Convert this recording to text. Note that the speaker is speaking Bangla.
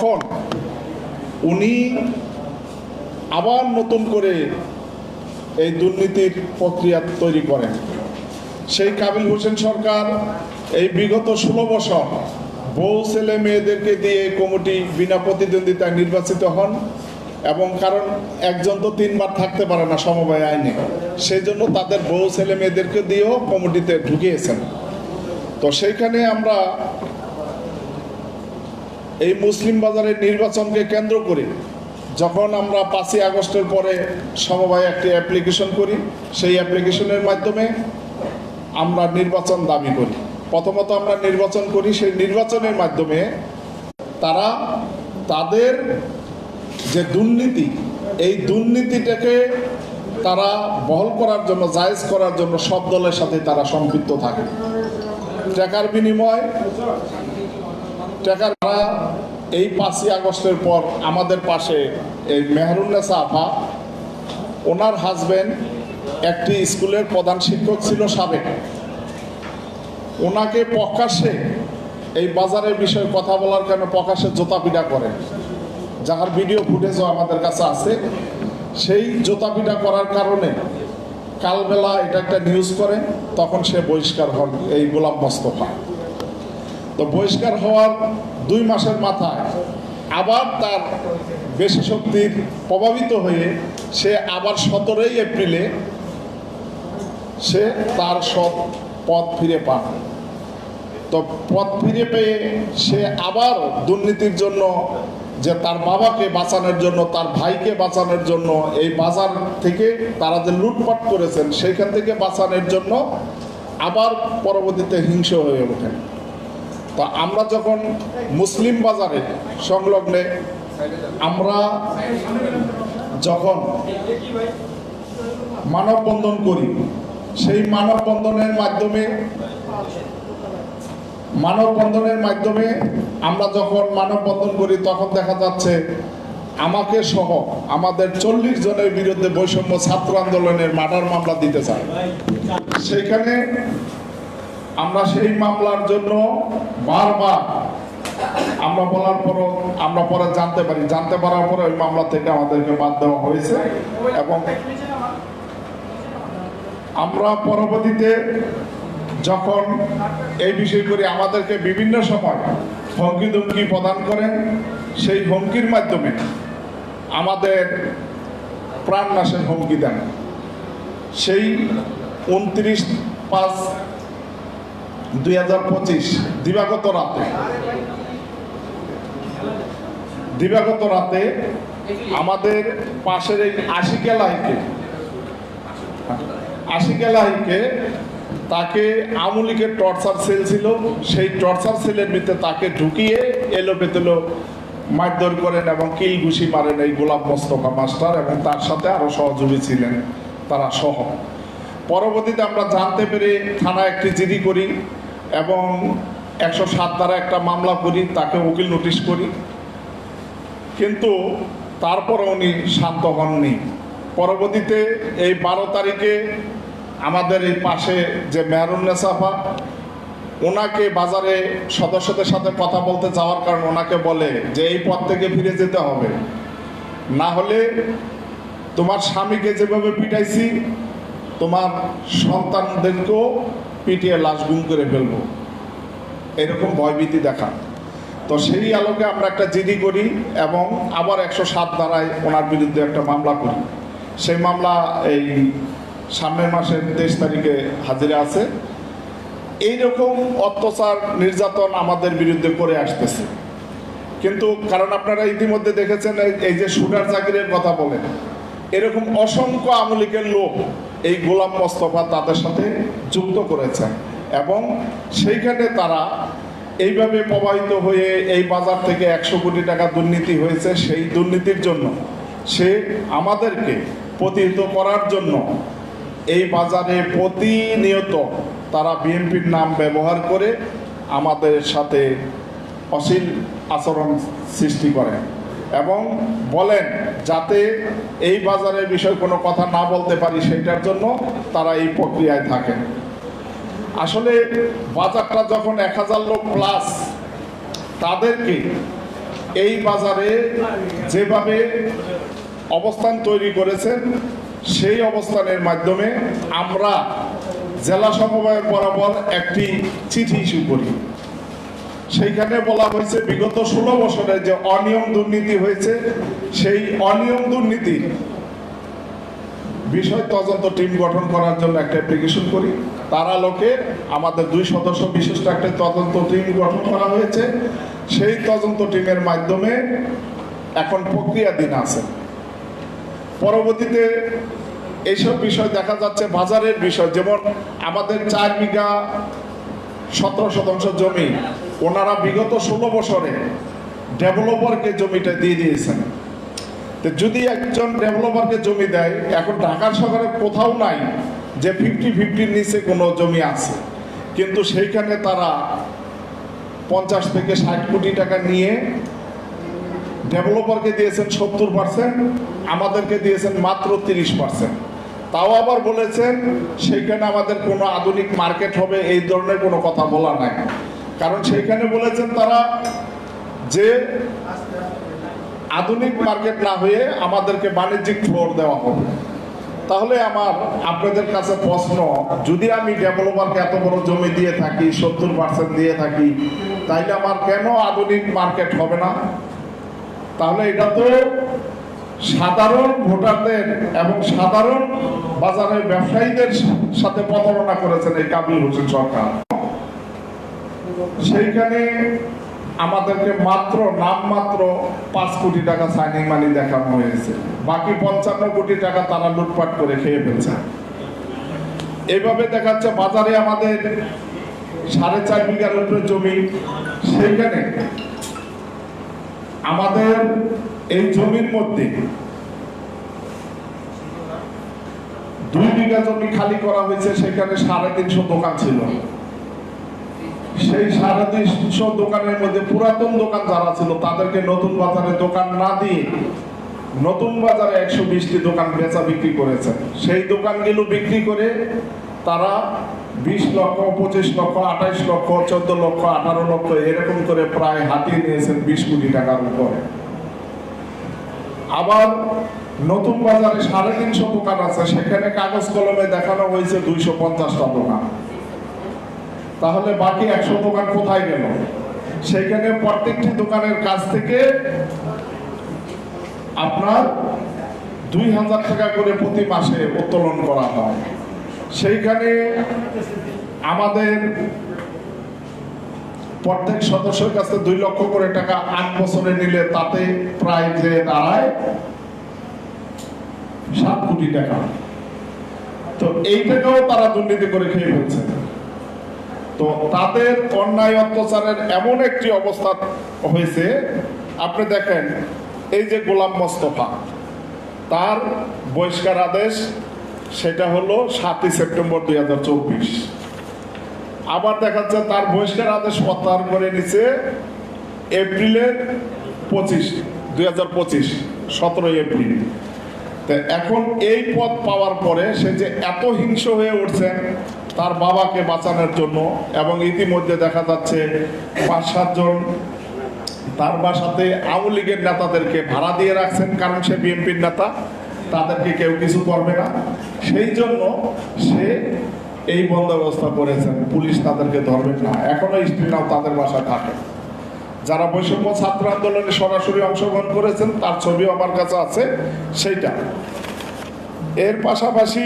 তখন উনি আবার নতুন করে এই দুর্নীতির প্রক্রিয়া তৈরি করেন। সেই কাবিল হোসেন সরকার এই বিগত ষোলো বছর বউ, ছেলে, মেয়েদেরকে দিয়ে কমিটি বিনা প্রতিদ্বন্দ্বিতায় নির্বাচিত হন এবং কারণ একজন তো তিনবার থাকতে পারে না সমবায় আইনে। সেই জন্য তাদের বউ, ছেলে, মেয়েদেরকে দিয়েও কমিটিতে ঢুকিয়েছেন। তো সেইখানে আমরা এই মুসলিম বাজারের নির্বাচনকে কেন্দ্র করে যখন আমরা পাঁচই আগস্টের পরে সমবায় একটি অ্যাপ্লিকেশন করি, সেই অ্যাপ্লিকেশনের মাধ্যমে আমরা নির্বাচন দাবি করি। প্রথমত আমরা নির্বাচন করি, সেই নির্বাচনের মাধ্যমে তারা তাদের যে দুর্নীতি, এই দুর্নীতিটাকে তারা বহল করার জন্য, জায়েজ করার জন্য সব দলের সাথে তারা সম্পৃক্ত থাকে। টাকার বিনিময় টাকার তারা এই পাঁচই আগস্টের পর আমাদের পাশে এই মেহরুন্নেসা আফা ওনার হাজবেন্ড একটি স্কুলের প্রধান শিক্ষক ছিল সাবেক। ওনাকে প্রকাশ্যে এই বাজারের বিষয়ে কথা বলার কারণে প্রকাশ্যে জোতা পিটা করেন যাহার ভিডিও ফুটেজও আমাদের কাছে আছে, সেই জোতা পিটা করার কারণে কালবেলা এটা একটা নিউজ করেন তখন সে বহিষ্কার হন এই গোলাম মোস্তফা। তো বহিষ্কার হওয়ার দুই মাসের মাথায় আবার তার বেশি শক্তির প্রভাবিত হয়ে সে আবার সতেরোই এপ্রিলে সে তার সব পথ ফিরে পান তো পথ ফিরে পেয়ে সে আবার দুর্নীতির জন্য যে তার বাবাকে বাঁচানোর জন্য, তার ভাইকে বাঁচানোর জন্য, এই বাজার থেকে তারা যে লুটপাট করেছেন, সেইখান থেকে বাঁচানোর জন্য আবার পরবর্তীতে হিংস হয়ে ওঠেন। তো আমরা যখন মুসলিম বাজারে সংলগ্নে, আমরা যখন মানববন্ধন করি, সেই মানববন্ধনের মাধ্যমে মানববন্ধনের মাধ্যমে আমরা যখন মানববন্ধন করি, তখন দেখা যাচ্ছে আমাকে সহ আমাদের চল্লিশ জনের বিরুদ্ধে বৈষম্য ছাত্র আন্দোলনের মার্ডার মামলা দিতে চায়। সেখানে আমরা সেই মামলার জন্য বারবার আমরা বলার পরও আমরা পরে জানতে পারি। জানতে পারার পরে ওই মামলা থেকে আমাদেরকে বাদ দেওয়া হয়েছে এবং আমরা পরবর্তীতে যখন এই বিষয় করে আমাদেরকে বিভিন্ন সময় হুমকি দুমকি প্রদান করেন, সেই হুমকির মাধ্যমে আমাদের প্রাণনাশের হুমকি দেন। সেই উনত্রিশ পাঁচ দুই হাজার পঁচিশ, দিবাগত রাতে। দিবাগত রাতে আমাদের পাশের এই আশিকা লাইকে তাকে আমুলিকের টর্চার সেল ছিল। সেই টর্চার সেলের ভিতরে তাকে ঢুকিয়ে এলো পেতেলো, মারধর করেন এবং কিল ঘুষি মারেন এই গোলাপ মোস্তফা মাস্টার এবং তার সাথে আরও সহযোগী ছিলেন তারা সহ। পরবর্তীতে আমরা জানতে পেরে থানা একটি জিডি করি। এবং একশো সাত দ্বারা একটা মামলা করি, তাকে উকিল নোটিশ করি। কিন্তু তারপরে উনি শান্ত হননি। পরবর্তীতে এই বারো তারিখে আমাদের এই পাশে যে মেহরুন্নেসাফা ওনাকে বাজারে সদস্যদের সাথে কথা বলতে যাওয়ার কারণে ওনাকে বলে যে এই পথ থেকে ফিরে যেতে হবে। না হলে তোমার স্বামীকে যেভাবে পিটাইছি, তোমার সন্তানদেরকেও পিটিয়ে লাশ গুম করে ফেলব। এরকম ভয়ভীতি দেখা। তো সেই আলোকে আমরা একটা জিডি করি এবং আবার একশো সাত ধারায় ওনার বিরুদ্ধে একটা মামলা করি। সেই মামলা এই সামনের মাসের তেইশ তারিখে হাজিরা আছে। এইরকম অত্যাচার, নির্যাতন আমাদের বিরুদ্ধে করে আসতেছে। কিন্তু কারণ আপনারা ইতিমধ্যে দেখেছেন, এই- যে শুটার চাকরির কথা বলেন, এরকম অসংখ্য আমলিকের লোক এই গোলাম মোস্তফা তাদের সাথে যুক্ত করেছে এবং সেইখানে তারা এইভাবে প্রবাহিত হয়ে এই বাজার থেকে একশো কোটি টাকা দুর্নীতি হয়েছে, সেই দুর্নীতির জন্য। সে আমাদেরকে প্রতিহিত করার জন্য এই বাজারে প্রতিনিয়ত তারা বিএনপির নাম ব্যবহার করে আমাদের সাথে অশ্লীল আচরণ সৃষ্টি করেন এবং বলেন যাতে এই বাজারের বিষয়ে কোনো কথা না বলতে পারি সেটার জন্য তারা এই প্রক্রিয়ায় থাকেন। আসলে বাজারটা যখন এক হাজার লোক প্লাস তাদেরকে এই বাজারে যেভাবে অবস্থান তৈরি করেছেন, সেই অবস্থানের মাধ্যমে আমরা জেলা সমবায় বরাবর একটি চিঠি ইস্যু করি। সেইখানে বলা হয়েছে, বিগত ষোলো বছরে যে অনিয়ম দুর্নীতি হয়েছে, সেই অনিয়ম দুর্নীতি বিষয় তদন্ত টিম গঠন করার জন্য একটা অ্যাপ্লিকেশন করি। তারা আলোকে আমাদের দুই সদস্য বিশিষ্ট একটা তদন্ত টিম গঠন করা হয়েছে। সেই তদন্ত টিমের মাধ্যমে এখন প্রক্রিয়াধীন আছে। পরবর্তীতে এইসব বিষয় দেখা যাচ্ছে, বাজারের বিষয়, যেমন আমাদের চার বিঘা সতেরো শতাংশ জমি ওনারা বিগত ষোলো বছরে ডেভেলপারকে জমিটা দিয়ে দিয়েছেন। তো যদি একজন ডেভেলপারকে জমি দেয়, এখন ঢাকা শহরে কোথাও নাই যে ফিফটি ফিফটির নিচে কোনো জমি আছে। কিন্তু সেইখানে তারা পঞ্চাশ থেকে ষাট কোটি টাকা নিয়ে ডেভেলপারকে দিয়েছেন সত্তর পার্সেন্ট আমাদেরকে দিয়েছেন মাত্র তিরিশ পার্সেন্ট তাও আবার বলেছেন, সেইখানে আমাদের কোনো আধুনিক মার্কেট হবে, এই ধরনের কোনো কথা বলা নাই। কারণ সেইখানে বলেছেন তারা যে আধুনিক মার্কেট না হয়ে আমাদেরকে বাণিজ্যিক ফ্লোর দেওয়া হবে। তাহলে আমার আপনাদের কাছে প্রশ্ন, যদি আমি ডেভেলপারকে এত বড় জমি দিয়ে থাকি, সত্তর পার্সেন্ট দিয়ে থাকি, তাইলে আমার কেন আধুনিক মার্কেট হবে না? তাহলে এটা তো সাধারণ ভোটারদের এবং সাধারণ বাজারের ব্যবসায়ীদের সাথে প্রতারণা করেছেন এই কাবিল হোসেন সরকার। সেইখানে আমাদেরকে মাত্র, নামমাত্র পাঁচ কোটি টাকা সাইনিং মানি দেখানো হয়েছে। বাকি পঞ্চান্ন কোটি টাকা তারা লুটপাট করে খেয়ে ফেলছে। এইভাবে দেখাচ্ছে বাজারে আমাদের সাড়ে চার বিঘার উপরে জমি। সেইখানে আমাদের এই জমির মধ্যে দুই বিঘা জমি খালি করা হয়েছে, সেখানে সাড়ে তিনশো দোকান ছিল। সেই সাড়ে তিনশো দোকানের মধ্যে পুরাতন দোকান যারা ছিল, তাদেরকে নতুন বাজারে দোকান না দিয়ে নতুন বাজারে একশো বিশটি দোকান বেচা বিক্রি করেছে সেই দোকানগুলো বিক্রি করে তারা বিশ লক্ষ, পঁচিশ লক্ষ, আঠাইশ লক্ষ, চোদ্দ লক্ষ, আঠারো লক্ষ এরকম করে প্রায় হাতিয়ে নিয়েছেন বিশ কোটি টাকার উপরে। আবার নতুন বাজারে সাড়ে তিনশো দোকান আছে, সেখানে কাগজ কলমে দেখানো হয়েছে দুইশো পঞ্চাশটা দোকান। তাহলে বাকি একশো দোকান কোথায় গেল? সেখানে প্রত্যেকটি দোকানের কাছ থেকে আপনার দুই হাজার টাকা করে প্রতি মাসে উত্তোলন করা হয়। সেইখানে আমাদের প্রত্যেক সদস্যের কাছে দুই লক্ষ করে টাকা আট বছরে নিলে তাতে প্রায় যে দাঁড়ায় সাত কোটি টাকা। তো এই টাকাও তারা দুর্নীতি করে খেয়ে ফেলছে। তো তাদের অন্যায় অত্যাচারের এমন একটি অবস্থা হয়েছে, আপনি দেখেন, এই যে গোলাম মোস্তফা, তার বহিষ্কার আদেশ, সেটা হলো সাতই সেপ্টেম্বর দুই হাজার চব্বিশ। আবার দেখা যাচ্ছে তার বহিষ্কার আদেশ প্রত্যাহার করে নিছে এপ্রিলের পঁচিশ, দুই হাজার পঁচিশ, সতেরোই এপ্রিল। এখন এই পদ পাওয়ার পরে সে যে এত হিংস্র হয়ে উঠছেন তার বাবাকে বাঁচানোর জন্য এবং ইতিমধ্যে দেখা যাচ্ছে পাঁচ সাতজন তার বাসাতে আওয়ামী লীগের নেতাদেরকে ভাড়া দিয়ে রাখছেন, কারণ সে বিএনপির নেতা। তাদেরকে কেউ কিছু করবে না। সেই জন্য সে এই বন্দোবস্ত করেছেন। পুলিশ তাদেরকে ধরবেন না। এখনও স্ত্রীরাও তাদের বাসা থাকে যারা বৈষম্য ছাত্র আন্দোলনে সরাসরি অংশগ্রহণ করেছেন, তার ছবি আমার কাছে আছে, সেইটা। এর পাশাপাশি